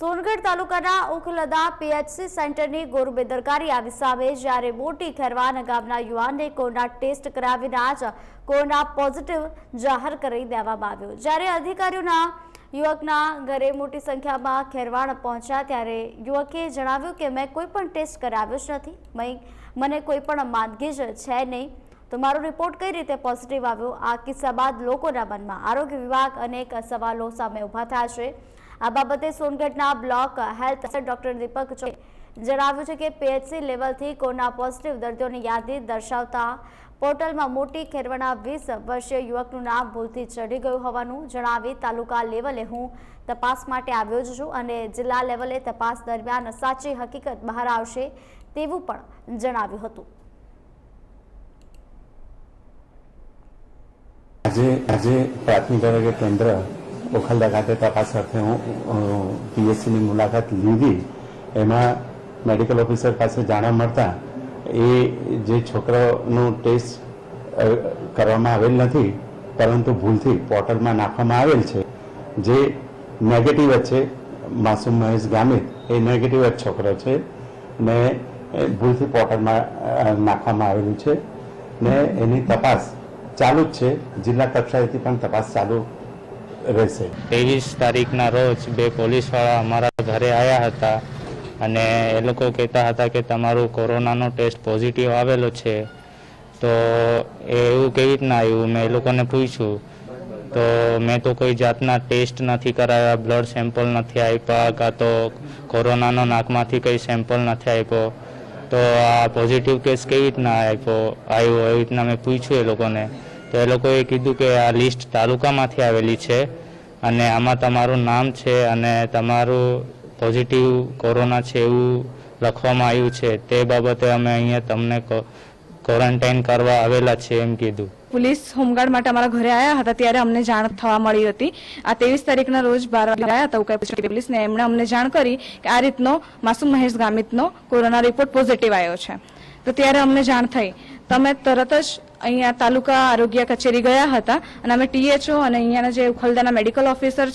સોનગઢ તાલુકાના ઉખલદા પીએચસી સેન્ટરની ગોરુ બેદરકારી આવી સામે જ્યારે મોટી ખેરવાન ગામના યુવાનને કોરોના ટેસ્ટ કરાવીને જ કોરોના પોઝિટિવ જાહેર કરી દેવામાં આવ્યો. જ્યારે અધિકારીઓના યુવકના ઘરે મોટી સંખ્યામાં ખેરવાણ પહોંચ્યા ત્યારે યુવકે જણાવ્યું કે, મેં કોઈ પણ ટેસ્ટ કરાવ્યો જ નથી. મને કોઈ પણ માંદગી જ છે નહીં. તો મારો રિપોર્ટ કઈ રીતે પોઝિટિવ આવ્યો? આ કિસ્સા બાદ લોકોના મનમાં આરોગ્ય વિભાગ અનેક સવાલો સામે ઊભા થયા છે. આ બાબતે સોનગઢના બ્લોક હેલ્થ ડોક્ટર દીપક ચોકે જણાવ્યું છે કે પીએચસી લેવલથી કોરોના પોઝિટિવ દર્દીઓની યાદી દર્શાવતા પોર્ટલમાં મોટી ખેરવાના વીસ વર્ષીય યુવકનું નામ ભૂલથી ચઢી ગયું હોવાનું જણાવી તાલુકા લેવલે હું તપાસ માટે આવ્યો જ છું અને જિલ્લા લેવલે તપાસ દરમિયાન સાચી હકીકત બહાર આવશે તેવું પણ જણાવ્યું હતું. આજે આજે પ્રાથમિક આરોગ્ય કેન્દ્ર ઓખલદા ખાતે તપાસ અર્થે હું પીએચસીની મુલાકાત લીધી. એમાં મેડિકલ ઓફિસર પાસે જાણવા મળતા એ જે છોકરાઓનું ટેસ્ટ કરવામાં આવેલ નથી, પરંતુ ભૂલથી પોર્ટલમાં નાખવામાં આવેલ છે. જે નેગેટિવ જ છે, માસુમ મહેશ ગામિત એ નેગેટિવ જ છોકરો છે ને ભૂલથી પોર્ટલમાં નાખવામાં આવેલું છે ને એની તપાસ ચાલુ જ છે. જિલ્લા કક્ષાએથી પણ તપાસ ચાલુ રહેશે. ત્રેવીસ તારીખના રોજ બે પોલીસવાળા અમારા ઘરે આવ્યા હતા અને એ લોકો કહેતા હતા કે તમારું કોરોનાનો ટેસ્ટ પોઝિટિવ આવેલો છે. તો એવું કેવી રીતના આવ્યું? મેં એ લોકોને પૂછ્યું. તો મેં તો કોઈ જાતના ટેસ્ટ નથી કરાવ્યા બ્લડ સેમ્પલ નથી આપ્યા, કાં તો કોરોનાનો નાકમાંથી કંઈ સેમ્પલ નથી આપ્યો. તો આ પોઝિટિવ કેસ કેવી રીતના આપ્યો? આવ્યો, એવી રીતના મેં પૂછ્યું એ લોકોને. તો એ લોકોએ કીધું કે આ લિસ્ટ તાલુકામાંથી આવેલી છે અને આમાં તમારું નામ છે અને તમારું પોઝિટિવ કોરોના છે એવું લખવામાં આવ્યું છે. તે બાબતે અમે અહીંયા તમને ક્વોરન્ટાઇન કરવા આવેલા છે એમ કીધું. પોલીસ હોમગાર્ડ માટે અમારા ઘરે આવ્યા હતા ત્યારે અમને જાણ થવા મળી હતી. આ ત્રેવીસ તારીખના રોજ બાર આવ્યા હતા પોલીસને એમણે અમને જાણ કરી કે આ રીતનો માસુમ મહેશ ગામિતનો કોરોના રિપોર્ટ પોઝિટિવ આવ્યો છે. તો ત્યારે અમને જાણ થઈ. તમે તરત જ અહીંયા તાલુકા આરોગ્ય કચેરી ગયા હતા અને અમે ટીએચઓ અને અહીંયાના જે ઉખલદાના મેડિકલ ઓફિસર